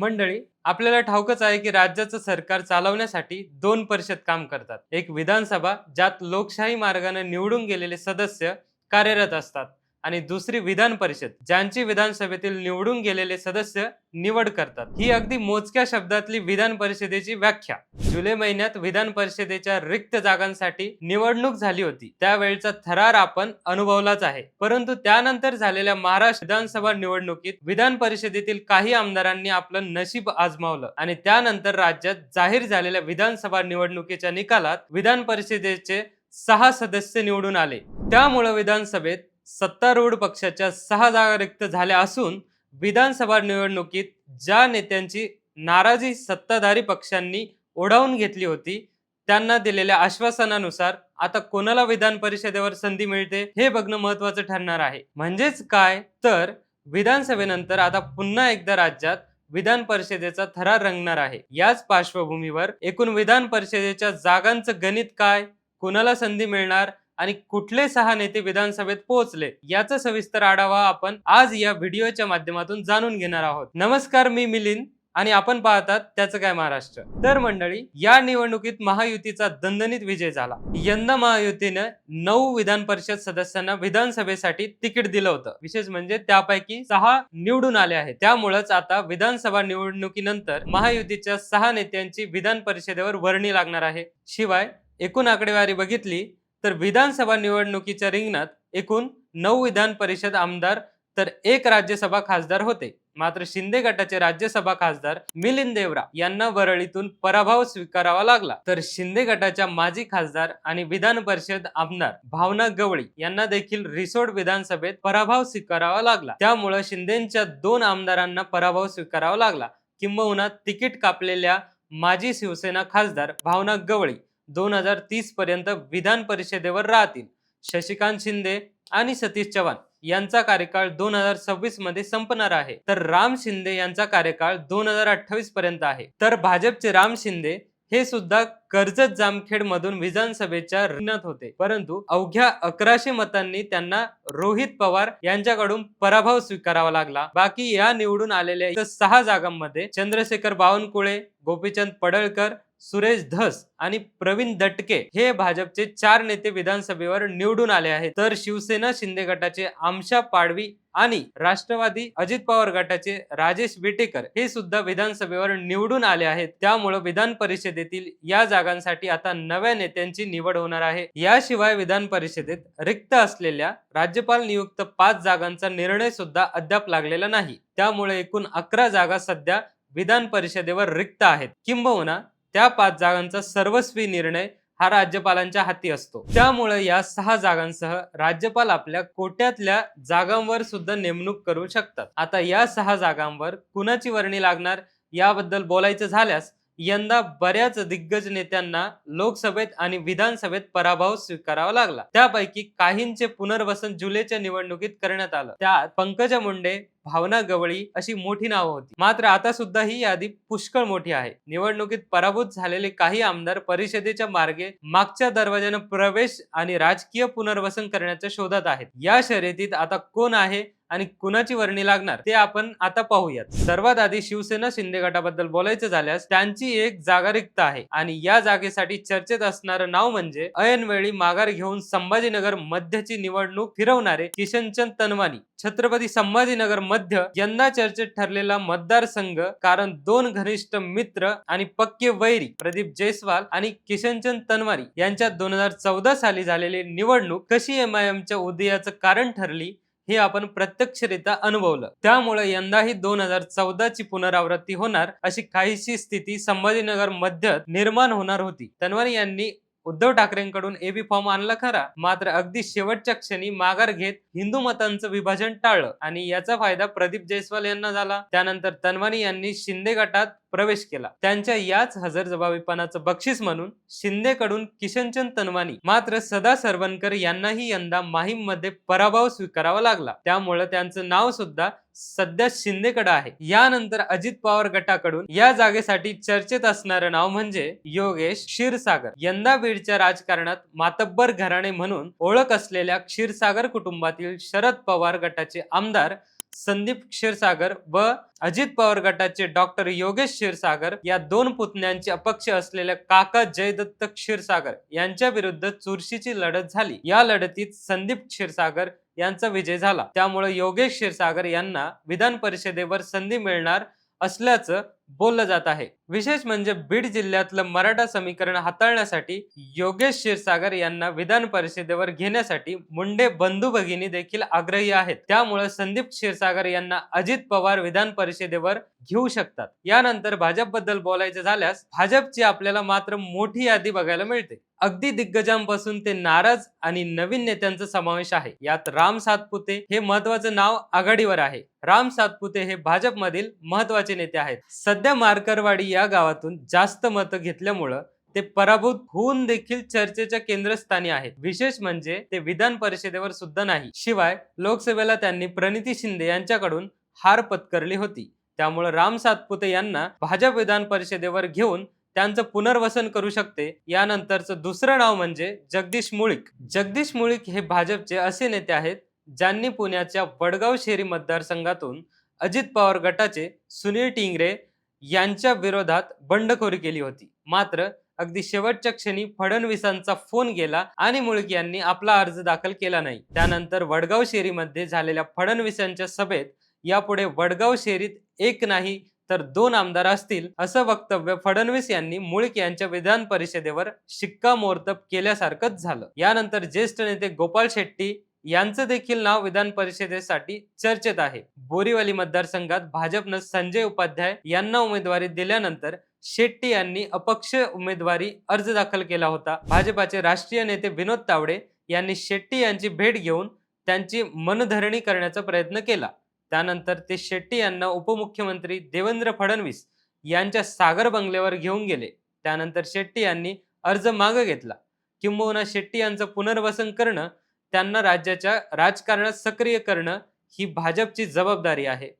मंडळी आपल्याला ठाऊकच आहे की राज्याचं सरकार चालवण्यासाठी दोन परिषद काम करतात. एक विधानसभा ज्यात लोकशाही मार्गाने निवडून गेलेले सदस्य कार्यरत असतात. आणि दुसरी विधान परिषद ज्यांची विधानसभेतील निवडून गेलेले सदस्य निवड करतात. ही अगदी मोजक्या शब्दातली विधान परिषदेची व्याख्या. जुलै महिन्यात विधान परिषदेच्या रिक्त जागांसाठी निवडणूक झाली होती. त्यावेळचा थरार आपण अनुभवलाच आहे. परंतु त्यानंतर झालेल्या महाराष्ट्र विधानसभा निवडणुकीत विधान परिषदेतील काही आमदारांनी आपलं नशीब आजमावलं आणि त्यानंतर राज्यात जाहीर झालेल्या विधानसभा निवडणुकीच्या निकालात विधान परिषदेचे सहा सदस्य निवडून आले. त्यामुळे विधानसभेत सत्तारूढ पक्षाच्या सहा जागा रिक्त झाल्या असून विधानसभा निवडणुकीत ज्या नेत्यांची नाराजी सत्ताधारी पक्षांनी ओढावून घेतली होती त्यांना दिलेल्या आश्वासनानुसार आता कोणाला विधान परिषदेवर संधी मिळते हे बघणं महत्वाचं ठरणार आहे. म्हणजेच काय? तर विधानसभेनंतर आता पुन्हा एकदा राज्यात विधान परिषदेचा थरार रंगणार आहे. याच पार्श्वभूमीवर एकूण विधान परिषदेच्या जागांचं गणित काय? कुणाला संधी मिळणार? आणि कुठले सहा नेते विधानसभेत पोहोचले याचा सविस्तर आढावा आपण आज या व्हिडिओच्या माध्यमातून जाणून घेणार आहोत. नमस्कार मी मिलिंद आणि आपण पाहतात त्याचं काय महाराष्ट्र. तर मंडळी या निवडणुकीत महायुतीचा दणदणीत विजय झाला. यंदा महायुतीनं नऊ विधान परिषद सदस्यांना विधानसभेसाठी तिकीट दिलं होतं. विशेष म्हणजे त्यापैकी सहा निवडून आले आहेत. त्यामुळेच आता विधानसभा निवडणुकीनंतर महायुतीच्या सहा नेत्यांची विधान परिषदेवर वर्णी लागणार आहे. शिवाय एकूण आकडेवारी बघितली तर विधानसभा निवडणुकीच्या रिंगणात एकूण नऊ विधान परिषद आमदार तर एक राज्यसभा खासदार होते. मात्र शिंदे गटाचे राज्यसभा खासदार मिलिंद देवरा यांना वरळीतून पराभव स्वीकारावा लागला. तर शिंदे गटाच्या माजी खासदार आणि विधान परिषद आमदार भावना गवळी यांना देखील रिसोड विधानसभेत पराभव स्वीकारावा लागला. त्यामुळे शिंदेच्या दोन आमदारांना पराभव स्वीकारावा लागला. किंबहुना तिकीट कापलेल्या माजी शिवसेना खासदार भावना गवळी दोन हजार तीस पर्यंत विधान परिषदेवर राहतील. शशिकांत शिंदे आणि सतीश चव्हाण यांचा कार्यकाळ दोन हजार सव्वीसमध्ये संपणार आहे. तर राम शिंदे यांचा कार्यकाळ दोन हजार अठ्ठावीस पर्यंत आहे. तर भाजपचे राम शिंदे हे सुद्धा कर्जत जामखेड मधून विधानसभेच्या रिंगणात होते. परंतु अवघ्या अकराशे मतांनी त्यांना रोहित पवार यांच्याकडून पराभव स्वीकारावा लागला. बाकी या निवडून आलेल्या सहा जागांमध्ये चंद्रशेखर बावनकुळे गोपीचंद पडळकर सुरेश धस आणि प्रवीण दटके हे भाजपचे चार नेते विधानसभेवर निवडून आले आहेत. तर शिवसेना शिंदे गटाचे आमशा पाडवी आणि राष्ट्रवादी अजित पवार गटाचे राजेश विटेकर हे सुद्धा विधानसभेवर निवडून आले आहेत. त्यामुळे विधान परिषदेतील या जागांसाठी आता नव्या नेत्यांची निवड होणार आहे. याशिवाय विधान परिषदेत रिक्त असलेल्या राज्यपाल नियुक्त पाच जागांचा निर्णय सुद्धा अद्याप लागलेला नाही. त्यामुळे एकूण अकरा जागा सध्या विधान परिषदेवर रिक्त आहेत. किंबहुना त्या पाच जागांचा सर्वस्वी निर्णय हा राज्यपालांच्या हाती असतो. त्यामुळे या सहा जागांसह राज्यपाल आपल्या कोट्यातल्या जागांवर सुद्धा नेमणूक करू शकतात. आता या सहा जागांवर कुणाची वर्णी लागणार याबद्दल बोलायचं झाल्यास यंदा बऱ्याच दिग्गज नेत्यांना लोकसभेत आणि विधानसभेत पराभव स्वीकारावा लागला. त्यापैकी काहींचे पुनर्वसन जुलैच्या निवडणुकीत करण्यात आलं. त्यात पंकजा मुंडे भावना गवळी अशी मोठी नावं होती. मात्र आता सुद्धा ही यादी पुष्कळ मोठी आहे. निवडणुकीत पराभूत झालेले काही आमदार परिषदेच्या मार्गे मागच्या दरवाज्यानं प्रवेश आणि राजकीय पुनर्वसन करण्याच्या शोधात आहेत. या शर्यतीत आता कोण आहे आणि कुणाची वर्णी लागणार ते आपण आता पाहूयात. सर्वात आधी शिवसेना शिंदे गटाबद्दल बोलायचं झाल्यास त्यांची एक जागा रिक्त आहे आणि या जागेसाठी चर्चेत असणारं नाव म्हणजे ऐनवेळी माघार घेऊन संभाजीनगर मध्यची निवडणूक फिरवणारे किशनचंद तनवानी छत्रपती संभाजीनगर मध्य यंदा चर्चेत ठरलेला मतदारसंघ कारण दोन घनिष्ठ मित्र आणि पक्के वैरी प्रदीप जयस्वाल आणि किशनचंद तनवानी यांच्या दोन हजार चौदा साली झालेली निवडणूक कशी एम आय एमच्या उदयाचं कारण ठरली? हे आपण प्रत्यक्षरित्या अनुभवलं. त्यामुळे यंदाही दोन हजार चौदाची पुनरावृत्ती होणार अशी काहीशी स्थिती संभाजीनगरमध्ये निर्माण होणार होती. तन्वानी यांनी उद्धव ठाकरेंकडून एबी फॉर्म आणला खरा. मात्र अगदी शेवटच्या क्षणी माघार घेत हिंदू मतांचं विभाजन टाळलं आणि याचा फायदा प्रदीप जयस्वाल यांना झाला. त्यानंतर तन्वानी यांनी शिंदे गटात प्रवेश केला. त्यांच्या याच हजरजबाबीपणाचं बक्षीस म्हणून शिंदेकडून किशनचंद तनवानी मात्र सदा सरवणकर यांनाही यंदा माहीममध्ये पराभव स्वीकारावा लागला. त्यामुळे त्यांचं नाव सुद्धा सध्या शिंदेकडे आहे. यानंतर अजित पवार गटाकडून या जागेसाठी चर्चेत असणारं नाव म्हणजे योगेश क्षीरसागर. यंदा बीडच्या राजकारणात मातब्बर घराणे म्हणून ओळख असलेल्या क्षीरसागर कुटुंबातील शरद पवार गटाचे आमदार संदीप क्षीरसागर व अजित पवार गटाचे डॉक्टर योगेश क्षीरसागर या दोन पुतण्यांचे अपक्ष असलेल्या काका जयदत्त क्षीरसागर यांच्या विरुद्ध चुरशीची लढत झाली. या लढतीत संदीप क्षीरसागर यांचा विजय झाला. त्यामुळे योगेश क्षीरसागर यांना विधान परिषदेवर संधी मिळणार असल्याचं बोललं जात आहे. विशेष म्हणजे बीड जिल्ह्यातलं मराठा समीकरण हाताळण्यासाठी योगेश क्षीरसागर यांना विधान परिषदेवर घेण्यासाठी मुंडे बंधू भगिनी देखील आग्रही आहेत. त्यामुळे संदीप क्षीरसागर यांना अजित पवार विधान परिषदेवर घेऊ शकतात. यानंतर भाजपबद्दल बोलायचं झाल्यास भाजपची आपल्याला मात्र मोठी यादी बघायला मिळते. अगदी दिग्गजांपासून ते नाराज आणि नवीन नेत्यांचा समावेश आहे. यात राम सातपुते हे महत्वाचं नाव आघाडीवर आहे. राम सातपुते हे भाजपमधील महत्त्वाचे नेते आहेत. सध्या सध्या मारकरवाडी या गावातून जास्त मतं घेतल्यामुळं ते पराभूत होऊन देखील चर्चेच्या केंद्रस्थानी आहेत. विशेष म्हणजे ते विधान परिषदेवर सुद्धा नाही. शिवाय लोकसभेला त्यांनी प्रणिती शिंदे यांच्याकडून हार पत्करली होती. त्यामुळे राम सातपुते यांना भाजप विधान परिषदेवर घेऊन त्यांचं पुनर्वसन करू शकते. यानंतरचं दुसरं नाव म्हणजे जगदीश मुळीक. जगदीश मुळीक हे भाजपचे असे नेते आहेत ज्यांनी पुण्याच्या वडगाव शेरी मतदारसंघातून अजित पवार गटाचे सुनील टिंगरे यांच्या विरोधात बंडखोरी केली होती. मात्र अगदी शेवटच्या क्षणी फडणवीसांचा फोन गेला आणि मुळक यांनी आपला अर्ज दाखल केला नाही. त्यानंतर वडगाव शेरीमध्ये झालेल्या फडणवीसांच्या सभेत यापुढे वडगाव शेरीत एक नाही तर दोन आमदार असतील असं वक्तव्य फडणवीस यांनी मुळक यांच्या विधान परिषदेवर शिक्कामोर्तब केल्यासारखंच झालं. यानंतर ज्येष्ठ नेते गोपाल शेट्टी यांचं देखील नाव विधान परिषदेसाठी चर्चेत आहे. बोरीवली मतदारसंघात भाजपनं संजय उपाध्याय यांना उमेदवारी दिल्यानंतर शेट्टी यांनी अपक्ष उमेदवारी अर्ज दाखल केला होता. भाजपाचे राष्ट्रीय नेते विनोद तावडे यांनी शेट्टी यांची भेट घेऊन त्यांची मनधरणी करण्याचा प्रयत्न केला. त्यानंतर ते शेट्टी यांना उपमुख्यमंत्री देवेंद्र फडणवीस यांच्या सागर बंगल्यावर घेऊन गेले. त्यानंतर शेट्टी यांनी अर्ज मागे घेतला. किंबहुना शेट्टी यांचं पुनर्वसन करणं त्यांना राज्याच्या राजकारणात सक्रिय करणं ही भाजपची जबाबदारी आहे.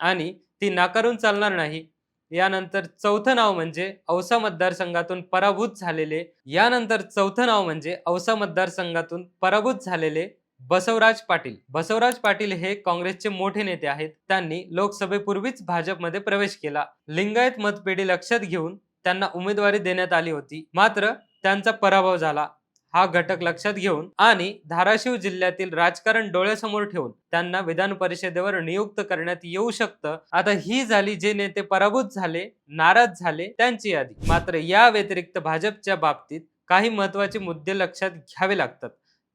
आणि ती नाकारून चालणार नाही. यानंतर चौथं नाव म्हणजे औसा मतदारसंघातून पराभूत झालेले यानंतर चौथं नाव म्हणजे औसा मतदारसंघातून पराभूत झालेले बसवराज पाटील. बसवराज पाटील हे काँग्रेसचे मोठे नेते आहेत. त्यांनी लोकसभेपूर्वीच भाजपमध्ये प्रवेश केला. लिंगायत मतपेढी लक्षात घेऊन त्यांना उमेदवारी देण्यात आली होती. मात्र त्यांचा पराभव झाला. हा घटक लक्षात घेऊन आणि धाराशिव जिल्ह्यातील राजकारण डोळ्यासमोर ठेवून त्यांना विधान परिषदेवर नियुक्त करण्यात येऊ शकतं. आता ही झाली जे नेते पराभूत झाले नाराज झाले त्यांची यादी. मात्र या व्यतिरिक्त भाजपच्या बाबतीत काही महत्त्वाचे मुद्दे लक्षात घ्यावे लागतात.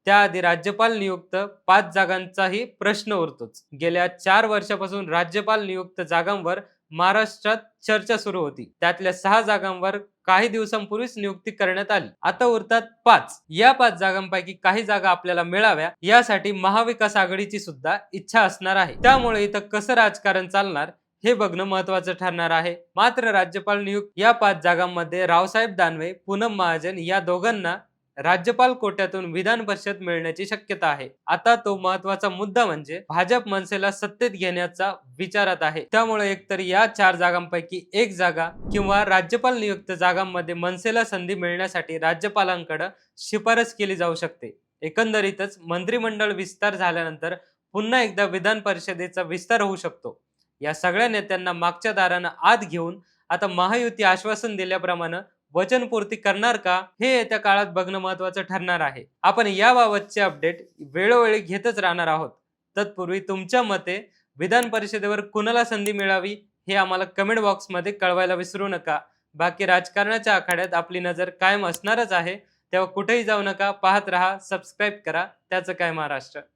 त्याआधी राज्यपाल नियुक्त पाच जागांचाही प्रश्न उरतोच. गेल्या चार वर्षापासून राज्यपाल नियुक्त जागांवर महाराष्ट्रात चर्चा सुरू होती. त्यातल्या सहा जागांवर काही दिवसांपूर्वीच नियुक्ती करण्यात आली. आता उरतात पाच. या पाच जागांपैकी काही जागा आपल्याला मिळाव्या यासाठी महाविकास आघाडीची सुद्धा इच्छा असणार आहे. त्यामुळे इथं कसं राजकारण चालणार हे बघणं महत्वाचं ठरणार आहे. मात्र राज्यपाल नियुक्त या पाच जागांमध्ये रावसाहेब दानवे पूनम महाजन या दोघांना राज्यपाल कोट्यातून विधान परिषद मिळण्याची शक्यता आहे. आता तो महत्त्वाचा मुद्दा म्हणजे भाजप मनसेला सत्तेत घेण्याचा विचारात आहे. त्यामुळे एकतर या चार जागांपैकी एक जागा किंवा राज्यपाल नियुक्त जागांमध्ये मनसेला संधी मिळण्यासाठी राज्यपालांकडे शिफारस केली जाऊ शकते. एकंदरीतच मंत्रिमंडळ विस्तार झाल्यानंतर पुन्हा एकदा विधान परिषदेचा विस्तार होऊ शकतो. या सगळ्या नेत्यांना मागच्या दारानं आत घेऊन आता महायुती आश्वासन दिल्याप्रमाणे वचनपूर्ती करणार का हे येत्या काळात बघणं महत्वाचं ठरणार आहे. आपण याबाबतचे अपडेट वेळोवेळी घेतच राहणार आहोत. तत्पूर्वी तुमच्या मते विधान परिषदेवर कुणाला संधी मिळावी हे आम्हाला कमेंट बॉक्समध्ये कळवायला विसरू नका. बाकी राजकारणाच्या आखाड्यात आपली नजर कायम असणारच आहे तेव्हा कुठेही जाऊ नका पाहत राहा सबस्क्राईब करा. त्याचं काय महाराष्ट्र?